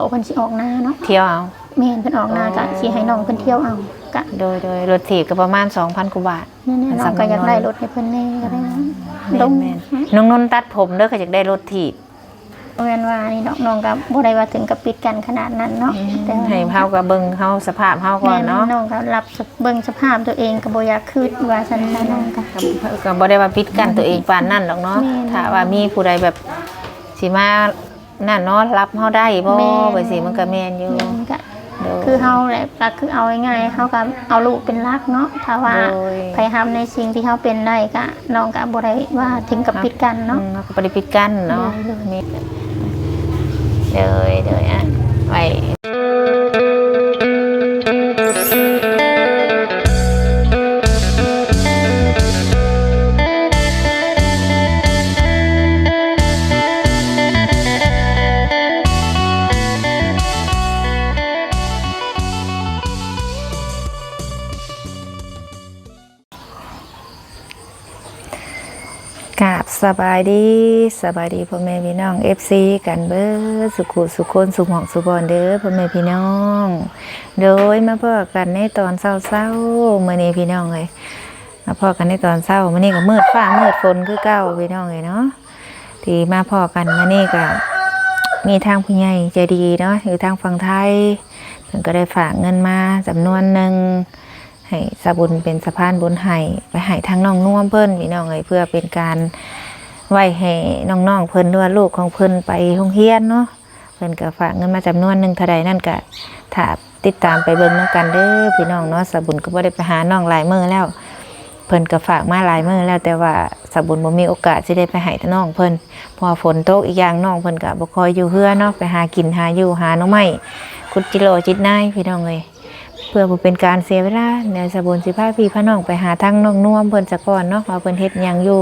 โอ้เพิ่นสิออกหน้าเนาะเที่ยวเอา แม่นเพิ่นออกหน้ากะสิให้น้องเพิ่นเที่ยวเอากะโดยโดยรถถีบก็ประมาณ 2,000กว่าบาท นั่นแหละน้องก็อยากได้รถให้เพิ่นแน่ก็ได้นะลงแม่นๆน้องนนท์ตัดผมเด้อก็อยากได้รถถีบบ่แม่นว่านี่ดอกน้องก็บ่ได้ว่าถึงกับปิดกันขนาดนั้นเนาะแต่ว่าให้เฮาก็เบิ่งเฮาสภาพเฮาก่อนเนาะแม่น้องก็รับเบิ่งสภาพตัวเองก็บ่อยากคืดว่าซั่นนะน้องก็ ก็ก็บ่ได้ว่าปิดกันตัวเองปานนั่นหรอกเนาะแม่น ถ้าว่ามีผู้ใดแบบสิมา นั่นเนาะรับเฮาได้บ่แม่น ไปสิมันก็แม่นอยู่แม่นก็โดย คือเฮาแหละก็คือเอาง่ายๆเฮาก็เอาลูกเป็นหลักเนาะถ้าว่าโดยใครทำในสิ่งที่เฮาเป็นได้ก็น้องก็บ่ได้ว่าถึงกับปิดกันเนาะ อืมเราก็บ่ได้ปิดกันเนาะเลยมีเลยเลยอะ สบายดีสบายดีพ่อแม่พี่น้อง FC กันเบิดสุขุสุคนสุขหองสุบอนเด้อพ่อแม่พี่น้อง โดยมาพอกันในตอนเศร้าๆมื้อนี้พี่น้องเอ้ยมาพอกันในตอนเศร้ามื้อนี้ก็มืดฟ้ามืดฝนคือเก่าพี่น้องเอ้ยเนาะที่มาพอกันมื้อนี้ก็มีทางผู้ใหญ่ใจดีเนาะอยู่ทางฝั่งไทยเพิ่นก็ได้ฝากเงินมาจำนวนหนึ่งให้สะบุญเป็นสะพานบุญให้ไปให้ทางน้องน่วมเพิ่นพี่น้องเอ้ยเพื่อเป็นการ ไว้ให้น้องๆเพิ่นด้วยลูกของเพิ่นไปโรงเรียนเนาะเพิ่นก็ฝากเงินมาจำนวนหนึ่งเท่าใดนั่นก็ถ้าติดตามไปเบิ่งนํกันเด้อพี่น้องเนาะสบุญก็บ่ได้ไปหาน้องหลายมื้อแล้ว เพิ่นก็ฝากมาหลายมื้อแล้วแต่ว่าสบุญบ่มีโอกาสสิได้ไปให้น้องเพิ่นพราะว่าฝนตกอีกอย่างน้องเพิ่นก็บ่ค่อยอยู่เฮือเนาะไปหากินหาอยู่หาหน่อไม้ขุดจิโลจิตนายพี่น้องเอ้ย เพื่อบ่เป็นการเสียเวลาในสบุญสิพาพี่พาน้องไปหาทางน้องน่วมเพิ่นสะก่อนเนาะว่าเพิ่นเฮ็ดหยังอยู่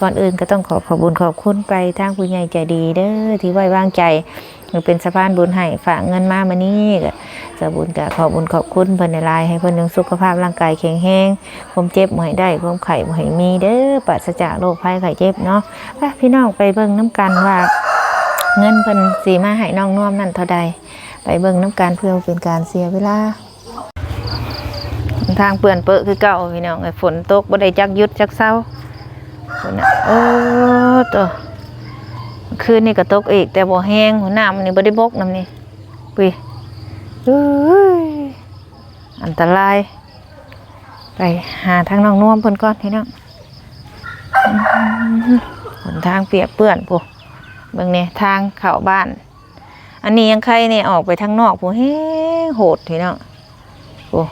ก่อนอื่นก็ต้องขอขอบุญขอบคุณไปทางผู้ใหญ่ใจดีเด้อที่ไว้วางใจเป็นสะพานบุญให้ฝากเงินมามานี้ก็สบุญก็ขอบุญขอบคุณเพิ่นในลายให้เพิ่นยังสุขภาพร่างกายแข็งแรงความเจ็บบ่ให้ได้ความไข้บ่ให้มีเด้อปราศจากโรคภัยไข้เจ็บเนาะไปพี่น้องไปเบิ่งน้กันว่าเงินเพิ่นสิมาให้น้องน่วมนั่นเท่าใดไปเบิ่งน้กันเพื่อเป็นการเสียเวลา ทางเปื่อนเปอคือเก่าพี่น้องไอ้ฝนตกบ่ได้จักยุดจักเศร้าฝนน่ะโอ้ตัวคืนนี้ก็ตกอีกแต่บ่แห้งหัวน้ำนี่บ่ได้บกน้ำนี่ปุ้ยเอ้ยอันตราย ไปหาทางน้องน่วมเพิ่นก่อนพี่น้องอื้อหือหนทางเปียกเปื้อนปุ๊เบิ่งนี่ทางเข้าบ้าน อันนี้ยังใครเนี่ยออกไปทางนอกปุ๊เฮ้โหดพี่น้องปุ๊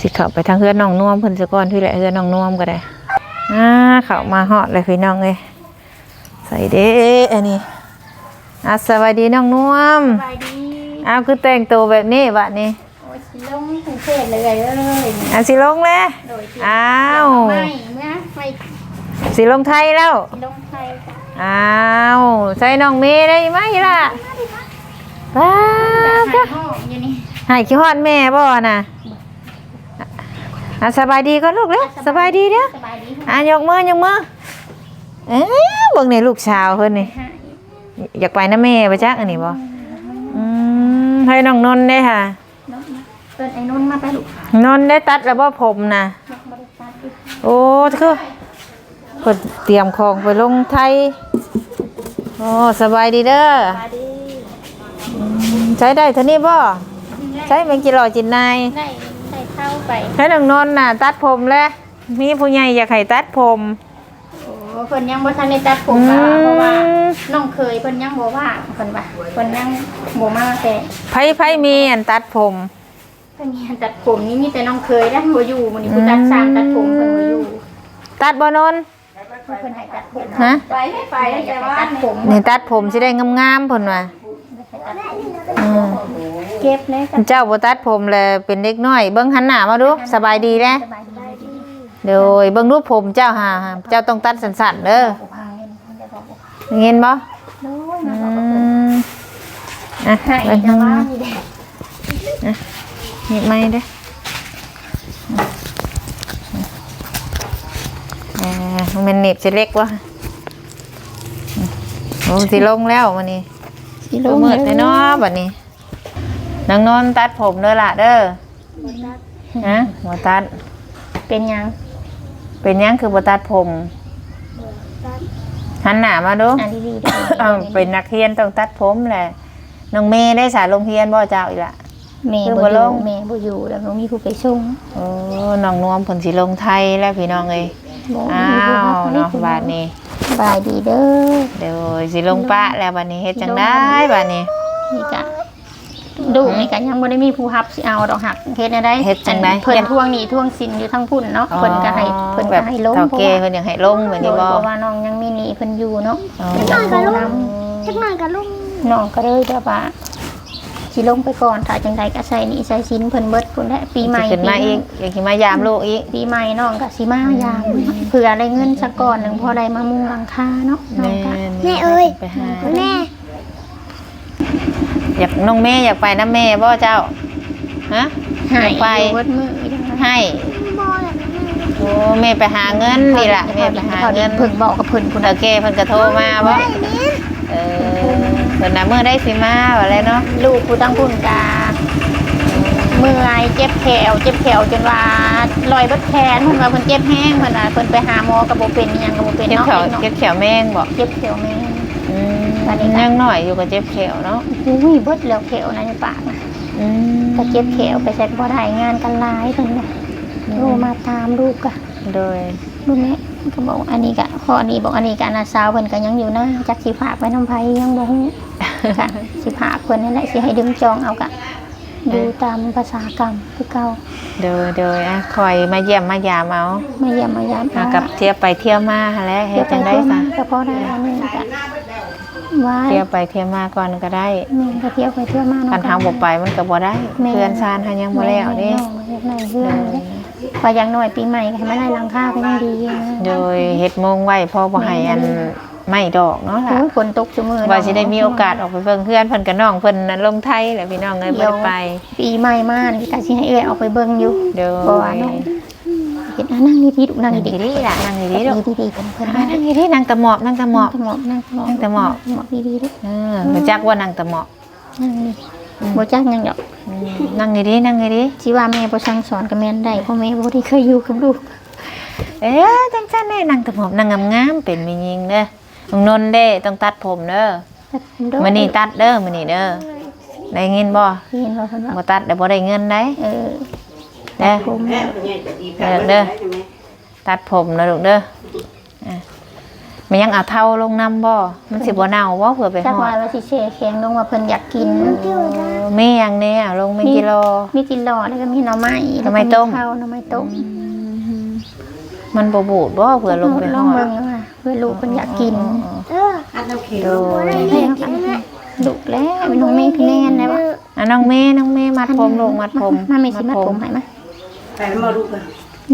สิเข้าไปทางเฮือนน้องนวมเพิ่นซะก่อนพี่แหละเฮือนน้องนวมก็ได้อ่าเข้ามาฮอดเลยพี่น้องเอ้ยใส่เด้อันนี้อะสวัสดีน้องนวมสบายดีอ้าวคือแต่งตัวแบบนี้บัดนี้โอ้ยสิลงกรุงเทพเลยเอ้ยอะสิลงแล้วโดยที่อ้าวไม่เมื่อไม่สิลงไทยแล้วลงไทยจ้ะอ้าวใส่น้องเมย์ได้ไหมล่ะว้าจะวหาห้องอยู่นี่ให้ขี้ฮอดแม่บ่น่ะ อะสบายดีก็ลูกเด้อสบายดีเด้อสบายดีอะยกมือยกมือเอ๊ะเบิ่งในลูกชาวเพิ่นนี่หาอยากไปนะแม่ไปจักอันนี้บ่อืมให้น้องนนท์ได้ค่ะน้องมาเปิดไอ้นุ่นมาไปลูกนนท์ได้ตัดแล้วบ่ผมนะน้องบริษัทอีกโอ้คือเพิ่นเตรียมของไปลงไทยโอ้สบายดีเด้อสบายดีใช้ได้เท่านี้บ่ใช้แมงกิโลจินนายได้ ได้เข้าไปให้น้องนนท์น่ะ ตัดผมแล้วมีผู้ใหญ่อยากให้ตัดผม โอ้เพิ่นยังบ่ทันได้ตัดผมอืว่าเพราะว่ามน้องเคยเพิ่นยังบ่ว่างเพิ่นว่าเพิ่นยังบ่มาแต่ไผไผมีอันตัดผม เพิ่นมีตัดผมนี่มีแต่น้องเคยได้บ่อยู่มื้อนี้ผู้ตัดสร้างตัดผมเพิ่นบ่อยู่ตัดบ่นนท์เพิ่นให้ตัดผมฮะไปให้ไปแต่ว่าตัดผมนี่ตัดผมสิได้งามๆเพิ่นว่าอืม เก็บเลยตัดเจ้าบ่ตัดผมเลยเป็นเด็กน้อย เบิ่งหันหน้ามาดูสบายดีแล้วสบายดีโดยเบิ่งรูปผมเจ้าหาเจ้าต้องตัดสั้นๆเด้อบ่พังเงินเพิ่นจะบอกบ่เห็นบ่โน้ยอืมาบอกว่าเพิ่นมอะให้ไปจะทางว่านี้นี่แหละนี่ไม่เด้อเอ่อมันเหน็บสิเล็กวะโอ้สิลงแล้วมื้อนี้สิสิลดูงมืดแท้เนาะบัดนี้ นางนนท์ตัดผมเด้อล่ะเด้อฮะบ่ตัด เป็นหยังเป็นหยังคือบ่ตัดผมหันหน้ามาดูอันดีๆเด้ออ้าวเป็นนักเรียนต้องตัดผมแหละน้องเมย์ได้สายโรงเรียนบ่เจ้าอีกละ แม่คือบ่บ่อลยู่งแม่บ่อยู่แล้วบ่มีผู้ไปส่งโอ้น้องนวมเพิ่นสิลงไทยแล้วพี่น้องเอ้ยบ่อ้ามีผู้รับวเนาะบาดนี้บายดีเด้อ เดี๋ยวสิลงปะแล้วบัดนี้เฮ็ดจังได้บัดนี้ นี่กะ ดูนี่กะยังบ่ได้มีผู้รับสิเอาดอกหักเฮ็ดแนวใดเฮ็ดจังได๋เพิ่นทวงหนี้ทวงสินอยู่ทั้งพุ่นเนาะเพิ่นก็ให้เพิ่นแบก็บให้ลงเฒ่าเพราะแก่ว่าเพิ่นอยากให้ลงแบบโดนี้ยบ่เพราะว่าน้องยังมีหนี้เพิ่นอยู่เนาะอ๋อเพิ่นอยากโทรนำจักหน่อยกับลุงน้องก็เลยแบบว่าสิลงไปก่อนถ้าจังใดก็ใส่หนี้ใส่สินเพิ่นเบิดพุ่นแหละปีใหม่สิขึ้นมาอีกอยากสิมายามลูกอีกปีใหม่น้องก็สิมายามเผื่อได้เงินสักก้อนหนึงพอได้มามุงหลังคาเนาะน้องก็แม่เอ้ยไปหาแม่ อยากน้องเมย์อยากไปน้ำแม่บ่เจ้าฮะหายไปอยู่เบิดมื้ออีกแล้วนะให้บอเลยโอ้แม่ไปหาเงินนี่ล่ะแม่ไปหาเงินเพิ่นบอกกับเพิ่นพุ่นเฒ่าแก่เพิ่นก็โทรมาบ่เออเพิ่นน่ะมื้อได้สิมาว่าแล้วเนาะลูกผู้ตั้งพุ่นกาเมื่อยเจ็บแขวเจ็บแขวจนว่าลอยเบิดแขนเพิ่นว่าเพิ่นเจ็บแห้งเพิ่นน่ะเพิ่นไปหาหมอก็บ่เป็นอิหยังก็บ่เป็นเจ็บเนาะแขวเนาะเจ็บแขวแมงบ่เจ็บแขวแม่ง อืมอันนี้ก็ยังหน่อยอยู่กับเจ็บแขวเนาะอุ้ยเบิดแล้วแขวในปากน่ะอืมก็เจ็บแขวไปใส่บ่ได้งานกันหลายเพิ่นน่ะโทรมาตามลูกกะโดยลูกนี้ก็บอกอันนี้กะพ่ออันนี้บอกอันนี้กะนาสาวเพิ่นก็ยังอยู่นะจักสิฝากไว้น้ำไผยังบ่ฮู้ค่ะสิฝากเพิ่นนั่นแหละสิให้ดึงจองเอากะดูตามภาษากรรมคือเก่าโดยโดยอะคอยมาเยี่ยมมายามเอามาเยี่ยมมายามหากับเที่ยวไปเที่ยวมาหั่นแหล้วเฮ็ดจังได้ซะก็พอได้อันนี้กะ ไว้เที่ยวไปเที่ยวมาก่อนก็ได้แม่ก็เที่ยวไปเที่ยวมาคันทางบ่ไปมันก็บ่ได้แม่ เพื่อนซานหันยังบ่แล้วเด้แม่น้องอยากได้เพื่อนเด้พออย่างน้อยปีใหม่ก็ให้มาได้หลังคาก็ยังดีนะโดยเฮ็ดโมงไว้พอบ่ให้อันไม่ดอกเนาะล่ะโอ้ยฝนตกจุมือว่าสิได้มีโอกาสออกไปเบิ่งเพื่อนเพิ่นกับน้องเพิ่นนั้นลงไทยแหละพี่น้องเอ้ยบ่ได้ไป ปีใหม่มานี่ก็สิให้เอื้อยออกไปเบิ่งอยู่โดยบ่ว่าน้อง เห็นอะนั่งดีๆลูกนั่งนั่งดีดีๆล่ะนั่งๆดีๆลูกดีๆเพิ่นเพิ่นอ่านั่งดีๆนั่งตะหมอบนั่งตะหมอบนั่งหมอบนั่งหมอบนั่งแต่หมอบ หมอบดีๆลูกเออรู้จักว่านั่งตะหมอบนั่งนี่บ่จักหยังดอกอืมนั่งดีๆนั่งดีสิว่าแม่บ่สั่งสอนก็แม่นได้เพราะแม่บ่ได้เคยอยู่กับลูกๆเอ๊ะจังซั่นแน่นั่งตะหมอบนั่งงามๆเป็นแม่หญิงเด้อน้องนนท์เด้ต้องตัดผมเด้อมื้อนี้ตัดเด้อมื้อนี้เด้อได้เงินบ่เห็นว่าเพิ่นว่าบ่ตัดเดี๋ยวบ่ได้เงินได้ เออ เด้อผมเด้อเด้อตัดผมนะลูกเด้ออะมันยังเอาเท่าลงน้ำบ่ มันสิบ่เน่าบ่เผื่อไปจักห่อว่าว่าสิแช่แข็งลงว่าเพิ่นอยากกินแม่ยังเนี่ยลงไม่กิโลมีกินหลอแล้วก็มีหน่อไม้หน่อไม้ต้มข้าวหน่อไม้ต้ม มันบ่บูดบ่เผื่อลงไปห่อองเบิ่งว่าเพื่อลูกเพิ่นอยากกินเออโดยให้เอากันลูกแล้วเป็นน้องเมย์คือแน่นแล้วว่าอะน้องเมย์น้องเมย์มัดผมลูกมัดผมมาไม่สิมัดผมให้มา ไปมาดูกัน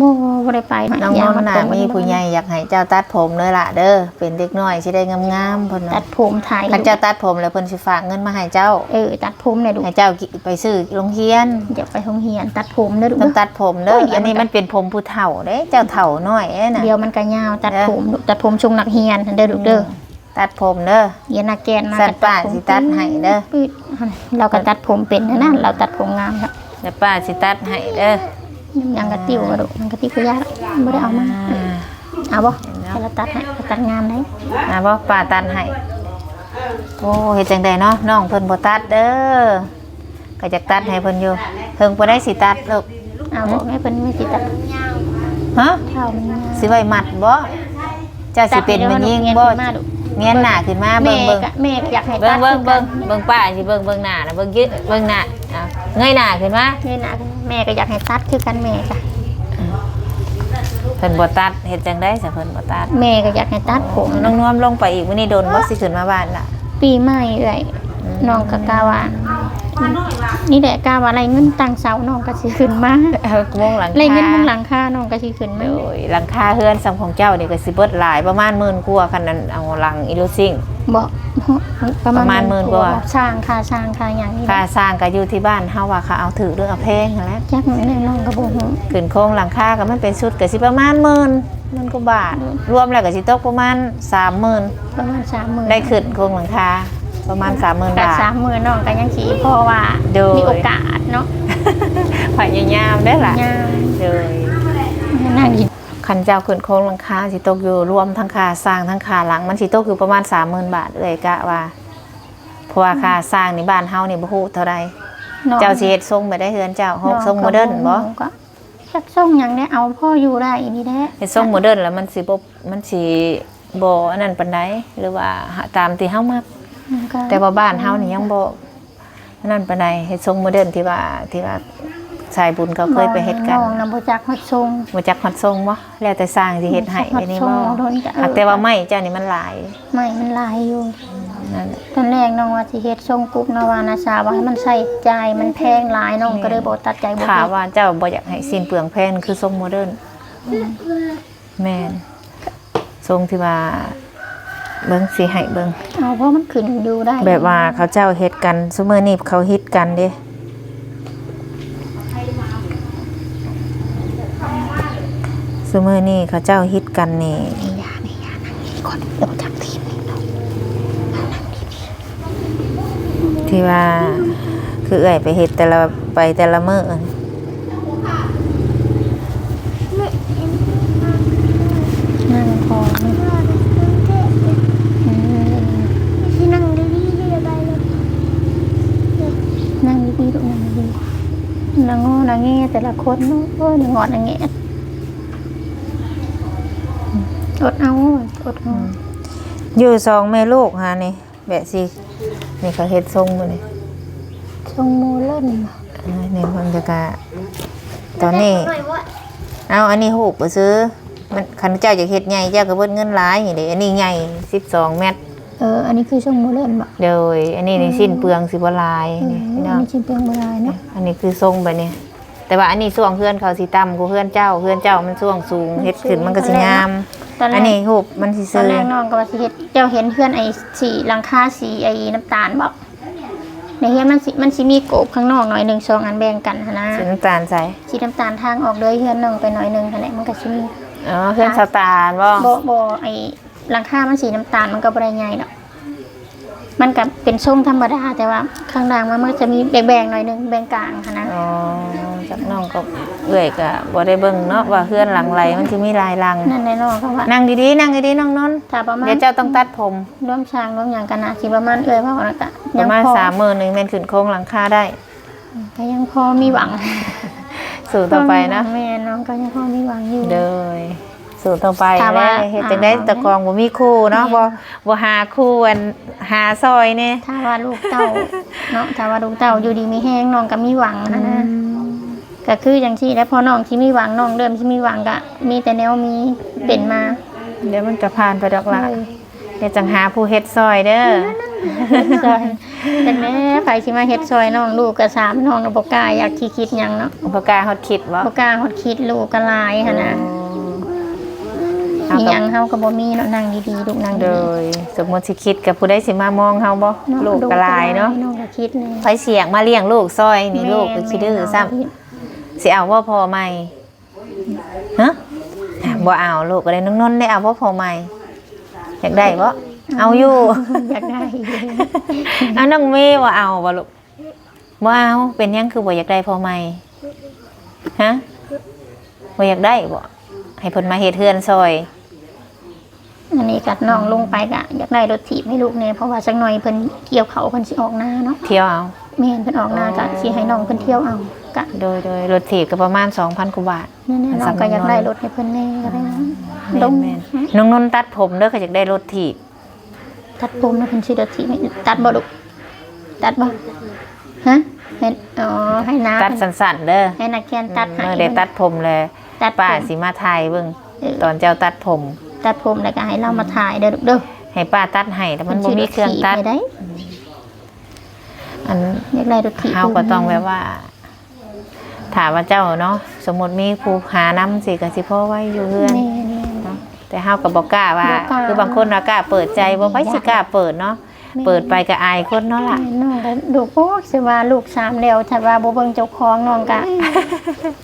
บ่บ่ได้ไปน้องนนท์น่ะมีผู้ใหญ่อยากให้เจ้าตัดผมเลยล่ะเด้อเป็นเด็กน้อยสิได้งามๆเพิ่นตัน่ะดผมถ่ายคันเจ้าตัดผมแล้วเพิ่นสิฝากเงินมาให้เจ้า เออตัดผมเนี่ยลูกให้เจ้าไปซื้อโรงเรียนเดี๋ยวไปโรงเรียน ตัดผมเด้อลูกต้องเด้อตัดผมเด้อโอ้ยเดี๋ยวอันนี้มันเป็นผมผู้เฒ่าเด้เจ้าเฒ่าน้อยเอ้น่ะเดี๋ยวมันก็ยาวตัดเด้อผมลูกตัดผมชงนักเรียนเด้อลูกเด้อตัดผมเด้อเรียนนักแกนมาสัตว์ป่าสิตัดให้เด้อปืดเราก็ตัดผมเป็นนะนะเราตัดผมงามครับเดี๋ยวป้าสิตัดให้เด้อ ยังกระติ้วกระดูกยังกระติ้วก็ยากไม่ได้เอามาอ่าเอาบ่ให้เราตัดให้เราตัดงามได้นะบ่ป้าตัดให้โอ้เฮ็ดจังไดเนาะน้องเพิ่นบ่ตัดเด้อก็จะตัดให้เพิ่นอยู่เพิ่งบ่ได้สิตัดลูกเอาบอกให้เพิ่นไม่สิตัดฮะเท่ามันยาวสิไว้มัดบ่เจ้าสิเป็นแม่ยิงบ่ตัดให้เดี๋ยวมันเงียนขึ้นมาลูกเงียนหน้าขึ้นมาแม่เบิ่งเบิ่งก็แม่ก็อยากให้เบิ่ตังดเบิ่งคือกัเบิ่นงเบิ่งป้าสิเบิ่งเบิ่งหน้านะเบิ่งยึดเบิ่งหน้าอะ เงยหน้าขึ้นมาเงยหน้าขึ้นแม่ก็อยากให้ตัดคือกันแม่จ้ะเพิ่นบ่ตัดเฮ็ดจังได๋ซะเพิ่นบ่ตัดแม่ก็อยากให้ตัดผมน้องนวมลงไปอีกมื้อนี้โดนบ่สิขึ้นมาบ้านล่ะปีใหม่เอ้ยน้องก็กล้าว่านี่แหละกล้าว่าอะไรเงินตังเสาน้องก็สิขึ้นมาเออมงหลังอะไรเงินมุงหคาลังคาน้องก็สิขึ้นมาโดยหลังคาเฮือนสำของเจ้านี่ก็สิเบิดหลายประมาณหมื่นกว่าคันนั้นเอาหลังอีลูซิ่ง บอกประประมาณหมื่นกว่าสร้างค่าสร้างค่าอย่างนี้ค่าสร้างก็อยู่ที่บ้านเฮาว่าเขาเอาถือหรือเอาแพงนั่นแหละจักหน่อยหน่อยน้องก็บ่ฮู้ขึ้นโครงหลังคาก็มันเป็นชุดก็สิประมาณหมื่นหมื่นกว่าบาท รวมแล้วก็สิตกประมาณ30,000ประมาณ30,000ได้ขึ้นโครงหลังคาประมาณ30,000กับาท สามมือน้องก็ยังสิเพราะว่าโดย มีโอกาสเนาะพยายามได้อล่ะย่างเลยนั่งกิน คันเจ้าขึ้นโค้งหลังคาสิตกอยู่รวมทั้งค่าสร้างทั้งค่าหลัง มันสิตกอยู่ประมาณ30,000บาทเลยกะว่าเพราะว่าค่าสร้างในบ้านเฮานี่บ่ฮู้เท่าใดน้องเจ้าสิเฮ็ดทรงไปได้เฮือนเจ้าฮกทรงโมเดิร์นบ่ก็จักส่งหยังได้เอาพ่ออยู่ได้อีนี่แหละเฮ็ดทรงโมเดิร์นแล้วมันสิบ่มันสิบ่อันนั้นปานใดหรือว่าตามที่เฮามักมันก็แต่ว่าบ้านเฮานี่ยังบ่อันนั้นปานใดเฮ็ดทรงโมเดิร์นที่ว่าที่ว่า สายบุญเขาเคยไปเฮ็ดกันน้องนำบ่จักฮอดทรงบ่จักฮอดทรงบ่แล้วแต่สร้างสิเฮ็ดให้ฮอไปดนี่ทรงบ่โดนก็เออหากแต่ว่าไม้เจ้านี่มันหลายไม่มันหลายอยู่นั่นตอนแรกน้องว่าสิเฮ็ดทรงกรุ๊ปนาวานาชาว่าให้มันใส่ใจายมันแพงหลายน้องก็เลยบ่ตัดใจบ่ถามเฮ็ดว่าเจ้าบ่อยากให้สิ้นเปลืองแพงคือทรงโมเดิร์นแม่นทรงที่ว่าเบิ่งสิให้เบิ่งเอาเพราะมันขึ้นอยู่ได้ แบบว่าเขาเจ้าเฮ็ดกันซุมื้อนี้เขาฮิตกันเด้ ซุมื้อนี้เขาเจ้าฮิตกันนี่นี่ยานี่ยานั่งนี่ก่อนเดี๋ยวจับทีมนี่เนาะที่ว่าคือเอ้อยไปเฮ็ดแต่ละไปแต่ละมื้อนั่งพอนี่อืมที่นั่งดีๆเลยไปเลยนั่งดีๆลูกนั่งดีๆนางงอนางแงแต่ละคนเนาะโอ้ยนางงอนางแง อดเอาอดเอาอยู่สองแม่ลูกหานี่แบบสินี่เขาเฮ็ดทรงบ่นี่ทรงโมเล่นเออนี่เพิ่นจะกะตอนนี้หน่อยว่าเอาอันนี้หูกบ่ซื้อมันคันเจ้าอยากเฮ็ดใหญ่เจ้าก็เบิดเงินหลายนี่เด้อันนี้ใหญ่12เมตรเอออันนี้คือทรงโมเล่นบ่โดยอันนี้นี่สิ้นเปลืองสิบ่หลายอืมนี่อัพี่นน้องนี้ชิ้นเปลืองโบราณเนาะอันนี้คือทรงแบบนี้ แต่ว่าอันนี้ช่วงเพื่อนเขาสิต่ำกว่าเพื่อนเจ้าเพื่อนเจ้ามันช่วงสูงเฮ็ดขึ้นมันก็สิงาม ตอนแรอักนนี้หูบมันสิตอซื้นอแรกน้องก็ว่าสิเฮ็ดเจ้าเห็นเพื่อนไอ้สีหลังคาสีไอ้น้ำตาลบอกในเฮือนมันสิมันสิมีโกบข้างนอกหน่อยหนึ่งสองอันแบ่งกันหั้นนะสีน้ำตาลใสสีน้ำตาลทางออกเลยเฮือนน้องไปหน่อยหนึ่งหั่นแหละมันก็สิมีอ๋อเพื่อนสตาร์บ่บ่บ่ไอ้หลังคามันสีน้ำตาลมันก็บ่ได้ใหญ่ดอกมันก็เป็นทรงธรรมดาแต่ว่าข้างล่างมันมันก็จะมีแบ่งๆหน่อยหนึงแบ่งกลางหั้นนะ อ๋อ จากน้องก็เอื้อยก็บ่ได้เบิ่งเนาะว่าเพื่อนหลังไหลมันสิมีลายลัง นั่นแน่นอนก็ว่านั่งดีๆนั่งดีๆน้องนนท์ถ้าประมาณเดี๋ยวเจ้าต้องตัดผมร่วมช้างร่วมหยังกันนะสิประมาณเอ้ยว่าแล้วก็ปยัระงมาณพอสามมื้อหนึงแม่นขึ้นโครงหลังคาได้ ก็ยังพอมีหวังสู่ต่อไปนะ แม่น้องก็ยังพอมีหวังอยู่ เด้อสู่ต่อไปถามว่าแล้วเฮ็ดจังได๋อ่า ตะกรองบ่มีคู่เนาะบ่บ่หาคู่อันหาซอยนี่ถ้าว่าลูกเต้าเนาะถ้าว่าลูกเต้าอยู่ดีมีแห้งน้องก็มีหวังนะนะ ก็คืออย่างที่แล้วพอน้องที่มีหวังน้องเริ่มที่มีหวังก็มีแต่แนวมีเป็นมาเดี๋ยวมันจะผ่านไปดอกละเลยเดี๋ยวจังหาผู้เฮ็ดซอยเด้อซอยเป็นแม่ไผสิมาเฮ็ดซอยน้องลูกก็สามน้องก็บ่กล้าอยากคิดคิดหยังเนาะอุปการฮอดคิดบ่บ่กล้าฮอดคิดลูกก็หลายหั่นน่ะเอามีหกัยับงเฮาก็บ่มีเนาะนั่งดีๆลูกนั่งโดดียสมมุติสิคิดกับผู้ใดสิมามองเฮาบ่ๆเนาะลูกก็หลายเนาะน้องก็คิดเลยไผเสียงมาเลี้ยงลูกซอยนี่ลูกก็คิดดื้อซ้ำ สิเอาบ่พอใหม่ฮะบ่เอาลูกก็ได้น้องนนท์ได้เอาบ่พอใหม่อยากได้บ่เอาอยู่อยากได้เอาน้องเมย์ว่าเอาบ่ลูกบ่เอาเป็นหยังคือบ่อยากได้พอใหม่ฮะบ่อยากได้บ่ให้เพิ่นมาเฮ็ดเฮือนซอยอันนี้กัดน้องลงไปกะอยากได้รถถีบให้ลูกเนี่ยเพราะว่าสักหน่อยเพิ่นเกี่ยวเขาเพิ่นสิออกหน้าเนาะเที่ยวเอาแม่นเพิ่นออกหน้ากะสิให้น้องเพิ่นเที่ยวเอา กะโดยโดยรถถีบก็ประมาณ 2,000กว่าบาทแน่ๆน้องก็อยากได้รถให้เพิ่นแน่ก็ได้นะลงแม่นๆน้องนนท์ตัดผมเด้อเขาอยากได้รถถีบตัดผมแล้วเพิ่นสิรถถีบให้ตัดบ่ลูกตัดบ่ฮะให้อ๋อให้น้าตัดสั้นๆเด้อให้นักแคนตัดให้เมื่อได้ตัดผมเลยตัดผมป้าสิมาถ่ายเบิ่งเออ ตอนเจ้าตัดผม ตัดผมแล้วก็ให้เรามาถ่ายเด้อลูกเด้อให้ป้าตัดให้แต่มันบ่มีเครื่องตัดพิ่นสิถีบให้ได้อันอยากได้รถถีบเฮาก็ต้องแบบว่า ถามว่าเจ้าเนาะสมมุติมีผู้หานํสิก็สิพอไว้อยู่เฮือน แม่นเนาะแต่เฮาก็บ่กล้าว่า บ่กล้า คือบางคนว่ากล้าเปิดใจบ่ค่อยสิกล้าเปิดเนาะ เปิดไปก็อายคนเนาะล่ะน้องก็ดูโอ้สิว่าลูกสามแล้วถ้าว่าบ่เบิ่งเจ้าของน้องก็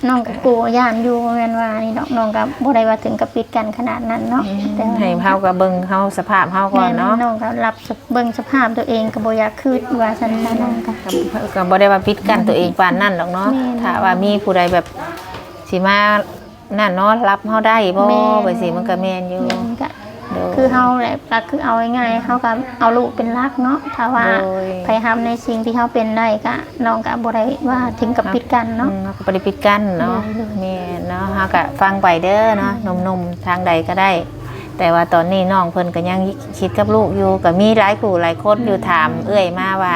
น้องก็กลัวย่านอยู่บ่แม่นว่านี่ดอกน้องก็บ่ได้ว่าถึงกับปิดกันขนาดนั้นเนาะแต่ว่าให้เฮาก็เบิ่งเฮาสภาพเฮาก่อนเนาะแม่น้องก็รับเบิ่งสภาพตัวเองก็บ่อยากคืดว่าซั่นนะน้องก็ก็ก็บ่ได้ว่าปิดกันตัวเองปานนั่นหรอกเนาะแม่นถ้าว่ามีผู้ใดแบบสิมานั่นเนาะรับเฮาได้บ่แม่นไปสิมันก็แม่นอยู่แม่นก็ โดย คือเฮาแหละก็คือเอาง่ายๆเฮาก็เอาลูกเป็นหลักเนาะถ้าว่าโดยไปทำในสิ่งที่เฮาเป็นได้ก็น้องก็บ่ได้ว่าถึงกับปิดกันเนาะ อืมเราก็บ่ได้ปิดกันเนาะโดยแม่นเนาะเฮาก็ฟังไปเด้อเนาะหนุ่มๆทางใดก็ได้ แต่ว่าตอนนี้น้องเพิ่นก็ยังคิดกับลูกอยู่ก็มีหลายผู้หลายคนอยู่ถาม เอื้อยมาว่า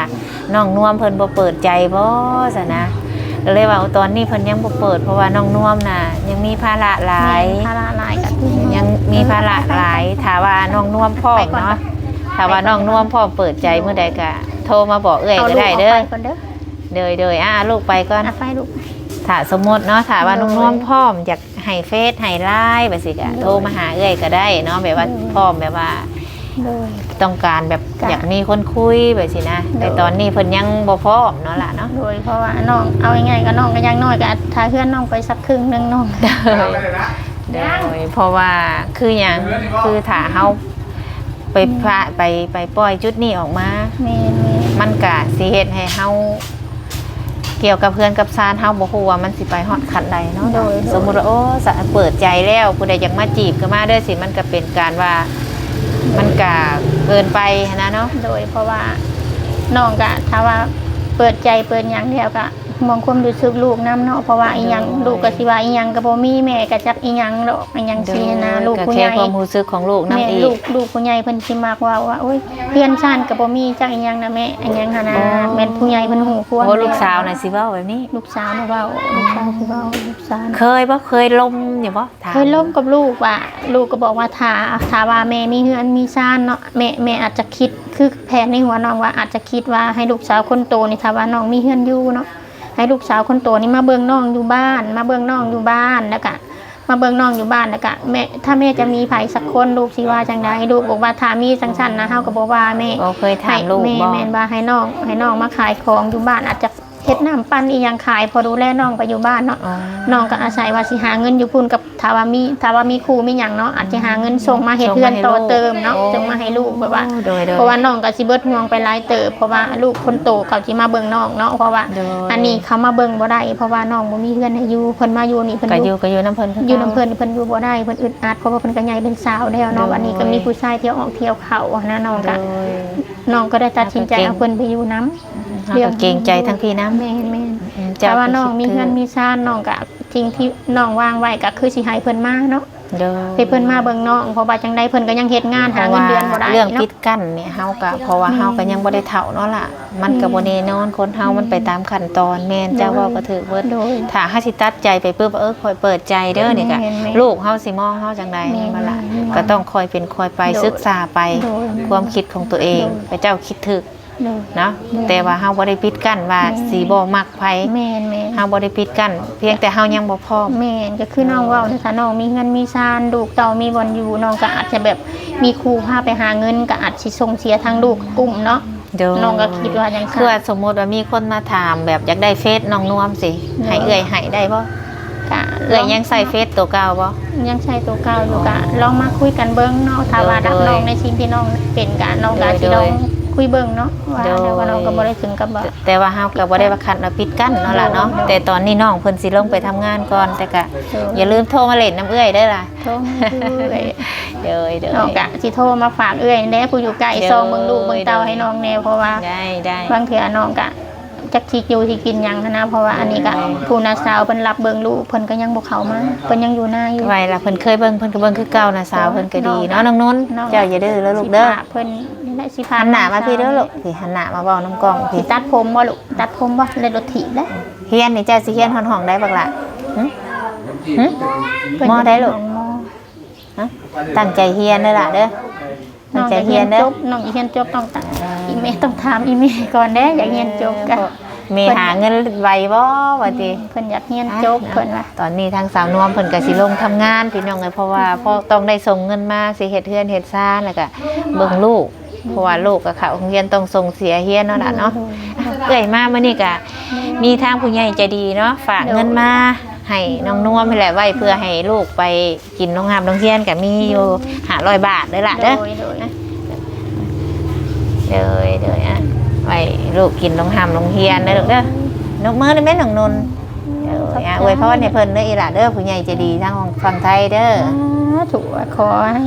น้องนวมเพิ่นบ่เปิดใจบ่ซะนะ ก็เลยว่าตอนนี้เพิ่นยังบ่เปิดเพราะว่าน้องนวมน่ะ ยังมีภาระหลาย ภาระหลายก็คือยังมีภาระหลายถ้าว่าน้องนวมพร้อมเนาะถ้าว่าน้องนวมพร้อมเปิดใจเมื่อใดก็โทรมาบอกเอื้อยเอาก็ลูกได้ออกเด้อไปก่อนเด้อเดยเดยอ่าลูกไปก่อนอะไปลูกถ้าสมมติเนาะถ้าว่าน้องโดยน้วมพร้อมอยากให้เฟซให้ไลน์ไปสิกะโดยโทรมาหาเอื้อยก็ได้เนาะแบบว่าโดยพร้อมแบบว่า โดย ต้องการแบบจ้ะอยากมีคนคุยไปสินะ โดย แต่ตอนนี้เพิ่นยังบ่พร้อมเนาะล่ะเนาะโดยเพราะว่าน้องเอาง่ายๆก็น้องก็ยังน้อยก็ถ้าเพื่อนน้องไปสักครึ่งหนึงน้องโดยเพราะว่าคืออย่างคือถ้าเฮาไปพระไปไปปล่อยจุดนี้ออกมา แม่นๆมันกะสิเฮ็ดให้เฮาเกี่ยวกับเพื่อนกับซานเฮาบ่ฮู้ว่ามันสิไปฮอดขั้นใดเนาะโดย สมมุติว่าโอ้สะเปิดใจแล้วผู้ใดอยากมาจีบก็มาเด้อสิมันก็เป็นการว่า มันกะเกินไปนะเนาะโดยเพราะว่าน้องก็ถ้าว่าเปิดใจเปิดอย่างเดียวก็ มองความรู้สึกลูกน้ำเนาะเพราะว่าอีหยังลูกก็สิว่าอีหยังก็บ่มีแม่ก็จักอีหยังดอกอีหยังสินะลูกก็ผู้ใหแค่ญ่ความรู้สึกของลูกนํแม่อีลูกกลูกผู้ใหญ่เพิ่นสิมักว่าว่าโอ้ยเพื่อนชานก็บ่มีจักอีหยังนะแม่อีหยังหั่นนะอ๋อแม่นผู้ใหญ่เพิ่นหูควรโอ้ลูกสาวน่ะสิเว้าแบบนี้ ลูกสาวนะเว้าลูกสาวสิเว้าลูกสาวเคยบ่เคยลมอยู่บ่ถามเคยล่มกับลูกว่าลูกก็บอกว่าถ้าถ้าว่าแม่มีเฮือนมีซ่านเนาะแม่แม่อาจจะคิดคือแผนในหัวน้องว่าอาจจะคิดว่าให้ลูกสาวคนโตนี่ถ้าว่าน้องมีเฮือนอยู่เนาะ ให้ลูกสาวคนโตนี่มาเบิ่งน้องอยู่บ้าน มาเบิ่งน้องอยู่บ้านแล้วก็มาเบิ่งน้องอยู่บ้านแล้วก็แม่ถ้าแม่จะมีไผสักคนลูกสิว่าจังไดลูกบอกว่าถ้ามีจังซั่นนะเฮาก็บอกว่าแม่บ่เคยถามลูกให้บ่แม่แม่นว่าให้น้องให้น้องมาขายของอยู่บ้านอาจจะ เฮ็ดน้ำปั้นอีหยังขาย พอดูแลน้องไปอยู่บ้านเนาะอ๋อน้องก็อาศัยว่าสิหาเงินอยู่พุ่นกับถ้าว่ามีถ้าว่ามีครูมีหยังเนาะอาจจะหาเงินส่งมาเฮ็ดเพื่อนต่อเติมเนาะส่งมาให้ลูกแบบว่าโดยโดยเพราะว่าน้องก็สิเบิดห่วงไปหลายเติบเพราะว่าลูกคนโตเขาสิมาเบิ่งน้องเนาะเพราะว่าโดยอันนี้เขามาเบิ่งบ่ได้เพราะว่าน้องบ่มีเพื่อนให้อยู่เพิ่นมาอยู่นี่เพิ่นก็ออยู่ยู่ก็อยู่น้ำเพิ่นคือยู่น้ำเพิ่นเพิ่นอยู่บ่ได้เพิ่นอึดอัดเพราะว่าเพิ่นก็ใหญ่เป็นสาวแล้วเนาะโดยวันนี้ก็มีผู้ชายเที่ยวออกเที่ยวเข้านะน้องโดก็ยน้องก็ได้ตัดสินใจเก่งเอาเพิ่นไปอยู่น้ เฮาก็เกรงใจทั้งพี่น้ำำแม่นแม่นอืมแต่ว่าน้องมีคิดเงินมีซ่านน้องก็จริงที่น้องวางไว้ก็คือสิให้เพิ่นมาเนาะโดยให้เพิ่นมาเบิ่งน้องเพราะว่าจังไดเพิ่นก็ยังเฮ็ดงานหาเงินเดือนบ่ได้เรื่องเนาะปิดกั้นเนี่ยเฮาก็เพราะว่าเฮาก็ยังบ่ได้เฒ่าเนาะล่ะ มันก็บ่แน่นอนคนเฮามันไปตามขั้นตอนแม่นเจ้าเว้าก็ถือเบิดโดยถ้าเฮาสิตัดใจไปปุ๊บเออคอยเปิดใจเด้อนี่ก็แม่นแม่นลูกเฮาสิมองเฮาจังไดแม่นมาล่ะแม่นก็ต้องคอยเป็นคอยไปโดยศึกษาไปโดยความคิดของตัวเองโดยพระเจ้าคิดถึก โดย เนาะแม่น แต่ว่าเฮาบ่ได้ปิดกั้นว่าแม่นสิบ่มักไผแม่นแม่นเฮาบ่ได้ปิดกั้นเพียงแต่เฮายังบ่พร้อม แม่นก็คือน้องเว้าเลยค่ะน้องมีเงินมีซานลูกเต่ามีบ่อนอยู่น้องก็อาจจะแบบมีครูพาไปหาเงินก็อาจสิส่งเสียทางลูกกลุ่มเนาะเดี๋ยวน้องก็คิดว่าจังซั่นคือว่าสมมุติว่ามีคนมาถามแบบอยากได้เฟซน้องนวมสิให้เอื้อยให้ได้บ่ก็เอื้อยยังใส่เฟซตัวเก่าบ่ ยังใช้ตัวเก่าอยู่ก็ลองมาคุยกันเบิ่งเนาะถ้าว่าโดยรับน้องในสิ่งที่น้องเป็นก็น้องก็สิโดลอยง คุยเบิ่งเนาะว่าโดย แล้วว่าน้องก็บ่ได้ถึงกับว่า แต่ว่าเฮาก็บ่ได้ว่าคัดว่าปิดกั้นเนาะล่ะเนาะโดยแต่ตอนนี้น้องเพิ่นสิลงไปทำงานก่อนแต่ก็โดย อย่าลืมโทรมาเล่นน้ำเอื้อยเด้อล่ะโทรมาคือเอ้ยเด้อเด้อน้องกะสิโทรมาฝากเอื้อยแน่ผู้อยู่ใกล้เด้อ ซองเบิ่งลูกเบิ่งเต้าเด้อให้น้องแน่เพราะว่าได้ได้บางเทื่อน้องกะจักสิอยู่สิกินหยังหั้นนะเพราะว่าอันนี้กะผู้นาสาวเพิ่นรับเบิ่งลูกเพิ่นก็ยังบ่เข้ามาเพิ่นยังอยู่หน้าอยู่ ไว้ล่ะเพิ่นเคยเบิ่งเพิ่นก็เบิ่งคือเก่านะสาวเพิ่นก็ดีน้เนาะองน้องนุ่นน้องเจ้าอย่าดื้อแล้วลูกเด้อ สิพาเพิ่น นี่แหละสิพาหันหน้ามาพี่เด้อลูกสิหันหน้ามาเว้าน้ำกล้องสิพี่ตัดผมบ่ลูกตัดผมบ่เล่นรถถีบได้เฮียนนี่เจ้าสิเฮียนห้องๆได้บักล่ะหึหึเพิ่นมอได้ลูกจะเป็นน้องมอฮะตั้งใจเฮียนเด้อล่ะเด้อตั้งใจเฮียนเด้อจบน้องอีเฮียนจบต้องตัดอีเมลต้องถามอีเมลก่อนเด้ออยากเรียนจบกันมีหาเงินไวบ่ว่าติ เพิ่นอยากเรียนจบเพิ่นว่า ตอนนี้ทางสาวนวมเพิ่นก็สิลงทำงานพี่น้องเอ้ยเพราะว่าพ่อต้องได้ส่งเงินมาสิเฮ็ดเฮือนเฮ็ดซ่านแล้วก็เบิ่งลูก เพราะว่าลูกกับเขาโรงเรียนต้องส่งเสียเฮียนเนาะล่ะเนาะเอ้ยมามื้อนี้ก็มีทางผู้ใหญ่ใจดีเนาะฝากเงินมาให้น้องนวมนี่แหละไว้เพื่อให้ลูกไปกินโรงงานโรงเรียนก็มีอยู่500บาทเด้อล่ะโดเด้อยโดยเด้อเด้ออะไว้ลูกกินโรงหามโรงเรียนเด้อลูกเด้อนกมือได้แม่นน้องนนท์เด้ออะอวยพรให้เพิ่นเด้ออีหล่ะเด้อผู้ใหญ่ใจดีทางฝั่งไทยเด้อถูกขอให้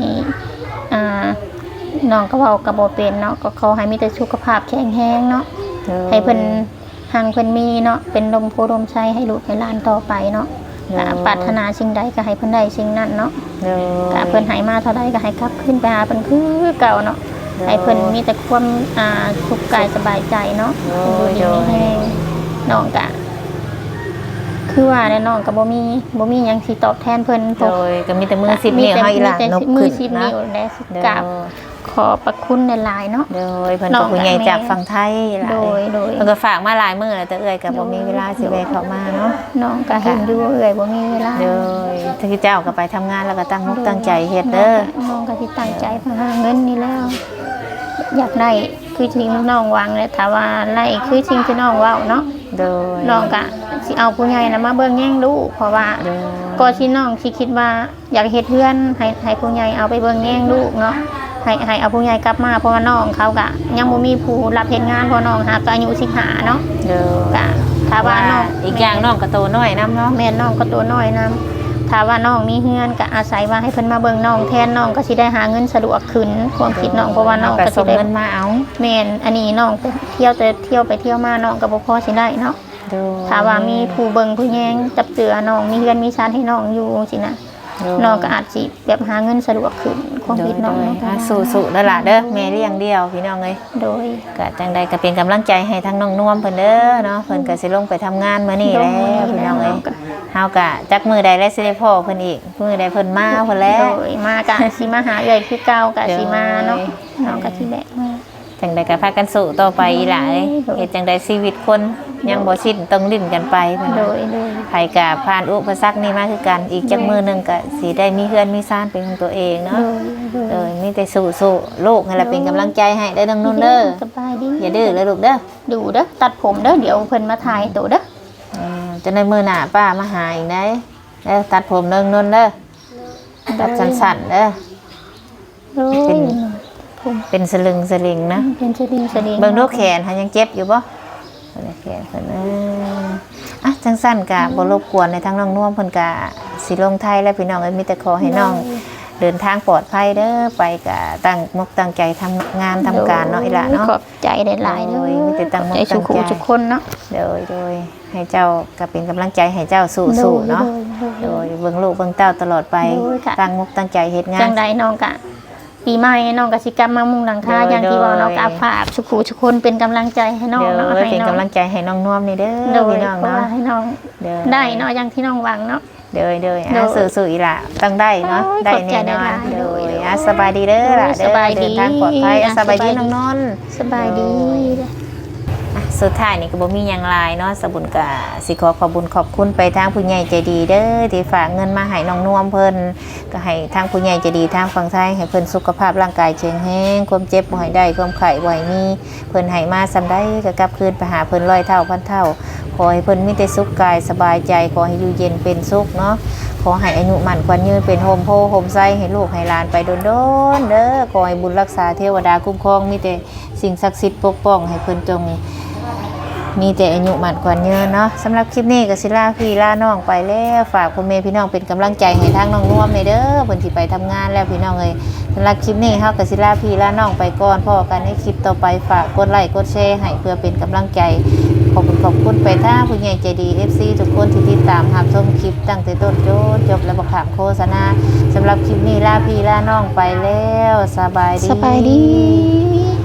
อ่า น้องก็เว้าก็บ่เป็นเนาะก็ขอให้มีแต่สุขภาพแข็งแรงเนาะให้เพิ่นหังเพิ่นมีเนาะเป็นลมโพลมใช้ให้ลูกให้หลานต่อไปเนาะก็ปรารถนาสิ่งใดก็ให้เพิ่นได้สิ่งนั้นเนาะเด้อก็เพิ่นให้มาเท่าใดก็ให้กลับขึ้นไปหาเพิ่นคือเก่าเนาะให้เพิ่นมีแต่ความอ่าสุขกายสบายใจเนาะโดเพิ่นยอยู่โดดียมีแรงน้องก็คือว่าแน่น้องก็บ่มีบ่มีหยังสิตอบแทนเพิ่นโดยก็มีแต่มือสิบนิ้วเฮาอีหล่ะมีแต่นกมืขึ้อนสิบนะนิ้วและสิเด้กราบอ ขอประคุณหลายๆเนาะ โดยเพิ่นน้ก็องผู้ใหญ่กับแม่ จากฝั่งไทยหลาโดยยโดย เพิ่นก็ฝากมาหลายมื้อแล้วแต่เอ้ยก็บ่มีเวลาสิแวะเข้ามาเนาะ น้องก็เห็นอยู่ว่าเอ่ยบ่มีเวลาโดยที่เจ้าก็ไปทำงานแล้วก็ตั้งมุกตั้งใจเฮ็ดเด้อน้องก็สิตั้งใจมาหาเงินนี่แล้ว อยากได้คือสิ่งที่น้องวางแล้วถ้าว่าไล่คือสิ่งที่น้องเว้าเนาะ โดยน้องก็สิเอาผู้ใหญ่นะมาเบิ่งแย่งลูกเพราะว่า โดยก็ที่น้องสิคิดว่าอยากเฮ็ดเพื่อนให้ให้ผู้ใหญ่เอาไปเบิ่งแย่งลูกเนาะ ให้ให้เอาผู้ใหญ่กลับมาเพราะว่าน้องเขาก็ยังบ่มีผู้รับเฮ็ดงานเพราะน้องหาก็อายุ15เนาะโดยก็ถ้าว่าน้องอีกอย่างน้องก็โตน้อยนํเนาะแม่น้องก็ตัวน้อยนํถ้าว่าน้องมีเฮือนก็อาศัยว่าให้เพิ่นมาเบิ่งน้องแทนน้องก็สิได้หาเงินสะดวกขึ้นความคิดน้องเพราะว่าน้องก็ก็ส่สิงได้เงินมาเอาแม่นอันนี้น้องไปเที่ยวแต่เที่ยวไปเที่ยวมาน้องก็บ่พอสิได้เนาะโดยถ้าว่ามีผู้เบิ่งผู้แยงจับเจือน้องมีเฮือนมีชานให้น้องอยู่สินะโดย น้องก็อาจสิแบบหาเงินสะดวกขึ้นความโดคิยดโดน้องยเนาะอะสู้ๆเด้อล่ะเด้อแม่เลี้ยงเดียวพี่น้องเอ้ยโดยก็จังใดก็เป็นกำลังใจให้ทั้งน้องนวมเพิ่นเด้อเนาะเพิ่นก็สิลงไปทำงานมื้อนี้แล้วพี่น้องเอ้ยเฮาก็จักมือใดและสิได้พ่อเพิ่นอีกมือใดเพิ่นมาเพิ่นแล้ว โดยมากะสิมาหาเอื้อยคือเก่ากะสิมาเนาะโดยน้องก็สิแบกมา จังใดก็พากันสู้ต่อไปอีหล่ะเอ้ยโดยเฮ็ดจังใดชีวิตคน ยังบ่สิ้นต้องลิ้นกันไปเพิ่นโดน่ะยโดยไผก็ผ่านอุปสรรคนี้มาคือกันอีกจักมือหนึงก็สิได้มีเฮือนมีซ่านเป็นของตัวเองโดเนาะยโดยเออมีแต่สู้ๆลูกนั่นแหละเป็นกำลังใจให้เด้อน้องนุ่นเด้อสบายดีอย่าดื้อเลยลูกเด้อดูเด้อตัดผมเด้อเดี๋ยวเพิ่นมาถ่ายตัวเด้ออืมจะในมือหน้าป้ามาหาอีกได้เด้อตัดผมเด้อนุ่นเด้อตัดสั้นๆเด้อ โดยเป็น ผมเป็นสลึงสลิงนะเป็นสลิงสลิงเบิ่งดูแขนหายังเจ็บอยู่บ่ เบิ่งแขนเพิ่นเอออะจังสั้นกะบ่รบกวนในทางน้องน่วมเพิ่นกะสิลงไทยแล้วพี่น้องเอ้ยมีแต่ขอให้น้อง เดินทางปลอดภัยเด้อไปกะตั้งมกตั้งใจทำงานทำการเนาะอีหล่ะเนาะ ขอบใจหลายๆโอ้ยมีแต่ตั้งมกใจสุขุตั้งใจ ทุกคนเนาะโดยโดยให้เจ้าก็เป็นกำลังใจให้เจ้าสู้ๆเนาะ โดยโดยเบิ่งลูกเบิ่งเต้าตลอดไปโดยค่ะ ตั้งมุกตั้งใจเฮ็ดงาจัน งใดน้องกะ ปีใหม่น้องกสิกรรมมามุงหลังคาโดยอย่างที่ว่าโดยน้องกะฝากสุขุทุกคนเป็นกำลังใจให้น้องเดี๋ยวเนาะเป็นให้น้องกำลังใจให้น้องน่วมนี่เด้โดอยพี่น้องเพราะเนาะว่าให้น้องเด้อได้เนาะอย่างที่น้องหวังเนาะเด้อเด้อโดอะยสู้ๆอีหล่ะต้องได้เนาะโอ้ยได้ขอบใจแน่นอนหลายๆเด้อโดยอะสบายดีเด้อล่ะโดยเด้อสบายดีเดินทางปลอดภัยอะอะสบายดีสบายดีน้องนนท์สบายดีอะ สุดท้ายนี่ก็บ่มีหยังหลายเนาะสบุญกะสิขอขอบุญขอบคุณไปทางผู้ใหญ่ใจดีเด้อที่ฝากเงินมาให้น้องนวมเพิ่นก็ให้ทางผู้ใหญ่ใจดีทางฝั่งไทยให้เพิ่นสุขภาพร่างกายแข็งแรงความเจ็บบ่ให้ได้ความไข้บ่ให้มีเพิ่นให้มาซำได้ก็กลับคืนไปหาเพิ่นร้อยเท่าพันเท่าขอให้เพิ่นมีแต่สุขกายสบายใจขอให้อยู่เย็นเป็นสุขเนาะขอให้อายุมั่นขวัญยืนเป็นโฮมโพโฮมไซให้ลูกให้หลานไปโดนๆเด้อขอให้บุญรักษาเทวดาคุ้มครองมีแต่สิ่งศักดิ์สิทธิ์ปกป้องให้เพิ่นจง มีแต่อายุหมันกว่าเยอะเนาะสำหรับคลิปนี้ก็สิลาพี่ล่าน้องไปแล้วฝากพ่อแม่พี่น้องเป็นกำลังใจให้ทางน้องน่วมในเด้อเพิ่นสิไปทำงานแล้วพี่น้องเอ้ยสำหรับคลิปนี้เฮาก็สิลาพี่ล่าน้องไปก่อนพอกันในคลิปต่อไปฝากกดไลค์กดแชร์ให้เพื่อเป็นกำลังใจขอบคุณขอบคุณไปทาผู้ใหญ่ใจดี FC ทุกคนที่ติดตามรับชมคลิปตั้งแต่ต้นจนจบและบ่ขามโฆษณาสำหรับคลิปนี้ล่าพี่ล่าน้องไปแล้วสบายดีสบายดี